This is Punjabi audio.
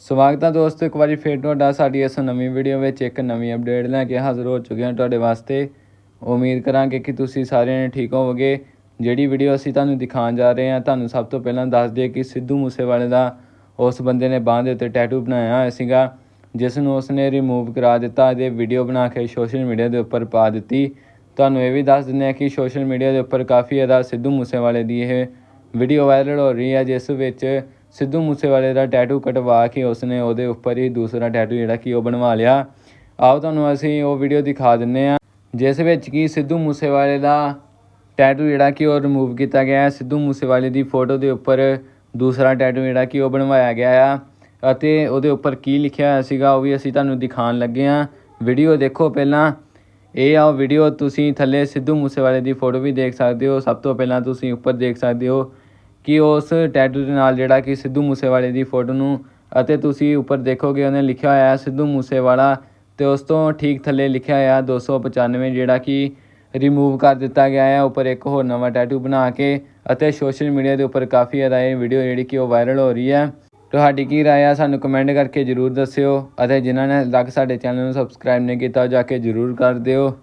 ਸਵਾਗਤ ਹੈ ਦੋਸਤੋ, ਇੱਕ ਵਾਰੀ ਫੇਰ ਤੁਹਾਡਾ ਸਾਡੀ ਇਸ ਨਵੀਂ ਵੀਡੀਓ ਵਿੱਚ ਇੱਕ ਨਵੀਂ ਅਪਡੇਟ ਲੈ ਕੇ ਹਾਜ਼ਰ ਹੋ ਚੁੱਕੇ ਹਾਂ ਤੁਹਾਡੇ ਵਾਸਤੇ। ਉਮੀਦ ਕਰਾਂਗੇ ਕਿ ਤੁਸੀਂ ਸਾਰਿਆਂ ਨੇ ਠੀਕ ਹੋਵੋਗੇ। ਜਿਹੜੀ ਵੀਡੀਓ ਅਸੀਂ ਤੁਹਾਨੂੰ ਦਿਖਾਉਣ ਜਾ ਰਹੇ ਹਾਂ, ਤੁਹਾਨੂੰ ਸਭ ਤੋਂ ਪਹਿਲਾਂ ਦੱਸ ਦਈਏ ਕਿ ਸਿੱਧੂ ਮੂਸੇਵਾਲੇ ਦਾ ਉਸ ਬੰਦੇ ਨੇ ਬਾਂਹ ਦੇ ਉੱਤੇ ਟੈਟੂ ਬਣਾਇਆ ਹੋਇਆ ਸੀਗਾ, ਜਿਸ ਨੂੰ ਉਸਨੇ ਰਿਮੂਵ ਕਰਾ ਦਿੱਤਾ ਅਤੇ ਵੀਡੀਓ ਬਣਾ ਕੇ ਸੋਸ਼ਲ ਮੀਡੀਆ ਦੇ ਉੱਪਰ ਪਾ ਦਿੱਤੀ। ਤੁਹਾਨੂੰ ਇਹ ਵੀ ਦੱਸ ਦਿੰਦੇ ਹਾਂ ਕਿ ਸੋਸ਼ਲ ਮੀਡੀਆ ਦੇ ਉੱਪਰ ਕਾਫੀ ਜ਼ਿਆਦਾ ਸਿੱਧੂ ਮੂਸੇਵਾਲੇ ਦੀ ਇਹ ਵੀਡੀਓ ਵਾਇਰਲ ਹੋ ਰਹੀ ਹੈ, ਜਿਸ ਵਿੱਚ ਸਿੱਧੂ ਮੂਸੇਵਾਲੇ ਦਾ ਟੈਟੂ ਕਟਵਾ ਕੇ ਉਸਨੇ ਉਹਦੇ ਉੱਪਰ ਹੀ ਦੂਸਰਾ ਟੈਟੂ ਜਿਹੜਾ ਕਿ ਉਹ ਬਣਵਾ ਲਿਆ। ਆਓ ਤੁਹਾਨੂੰ ਅਸੀਂ ਉਹ ਵੀਡੀਓ ਦਿਖਾ ਦਿੰਨੇ ਆ ਜਿਸ ਵਿੱਚ ਕਿ ਸਿੱਧੂ ਮੂਸੇਵਾਲੇ ਦਾ ਟੈਟੂ ਜਿਹੜਾ ਕਿ ਉਹ ਰਿਮੂਵ ਕੀਤਾ ਗਿਆ ਹੈ। ਸਿੱਧੂ ਮੂਸੇਵਾਲੇ ਦੀ ਫੋਟੋ ਦੇ ਉੱਪਰ ਦੂਸਰਾ ਟੈਟੂ ਜਿਹੜਾ ਕਿ ਉਹ ਬਣਵਾਇਆ ਗਿਆ ਆ ਅਤੇ ਉਹਦੇ ਉੱਪਰ ਕੀ ਲਿਖਿਆ ਹੋਇਆ ਸੀਗਾ, ਉਹ ਵੀ ਅਸੀਂ ਤੁਹਾਨੂੰ ਦਿਖਾਉਣ ਲੱਗੇ ਆ ਵੀਡੀਓ ਦੇਖੋ ਪਹਿਲਾਂ। ਇਹ ਆ ਵੀਡੀਓ ਤੁਸੀਂ ਥੱਲੇ ਸਿੱਧੂ ਮੂਸੇਵਾਲੇ ਦੀ ਫੋਟੋ ਵੀ ਦੇਖ ਸਕਦੇ ਹੋ। ਸਭ ਤੋਂ ਪਹਿਲਾਂ ਤੁਸੀਂ ਉੱਪਰ ਦੇਖ ਸਕਦੇ ਹੋ। ਕਿ ਉਸ ਟੈਟੂ ਦੇ ਨਾਲ ਜਿਹੜਾ ਕਿ ਸਿੱਧੂ ਮੂਸੇਵਾਲੇ ਦੀ ਫੋਟੋ ਨੂੰ ਅਤੇ ਤੁਸੀਂ ਉੱਪਰ ਦੇਖੋਗੇ ਉਹਨੇ ਲਿਖਿਆ ਹੋਇਆ ਹੈ ਸਿੱਧੂ ਮੂਸੇਵਾਲਾ ਤੇ ਉਸ ਤੋਂ ਠੀਕ ਥੱਲੇ ਲਿਖਿਆ ਹੋਇਆ 295 ਜਿਹੜਾ ਕਿ ਰਿਮੂਵ ਕਰ ਦਿੱਤਾ ਗਿਆ ਹੈ। ਉੱਪਰ ਇੱਕ ਹੋਰ ਨਵਾਂ ਟੈਟੂ ਬਣਾ ਕੇ ਅਤੇ ਸੋਸ਼ਲ ਮੀਡੀਆ ਦੇ ਉੱਪਰ ਕਾਫੀ ਜ਼ਿਆਦਾ ਇਹ ਵੀਡੀਓ ਜਿਹੜੀ ਕਿ ਉਹ ਵਾਇਰਲ ਹੋ ਰਹੀ ਹੈ। ਤੁਹਾਡੀ ਕੀ ਰਾਏ ਆ ਸਾਨੂੰ ਕਮੈਂਟ ਕਰਕੇ ਜਰੂਰ ਦੱਸਿਓ ਅਤੇ ਜਿਨ੍ਹਾਂ ਨੇ ਤੱਕ ਸਾਡੇ ਚੈਨਲ ਨੂੰ ਸਬਸਕ੍ਰਾਈਬ ਨਹੀਂ ਕੀਤਾ ਉਹ ਜਾ ਕੇ ਜਰੂਰ ਕਰ ਦਿਓ।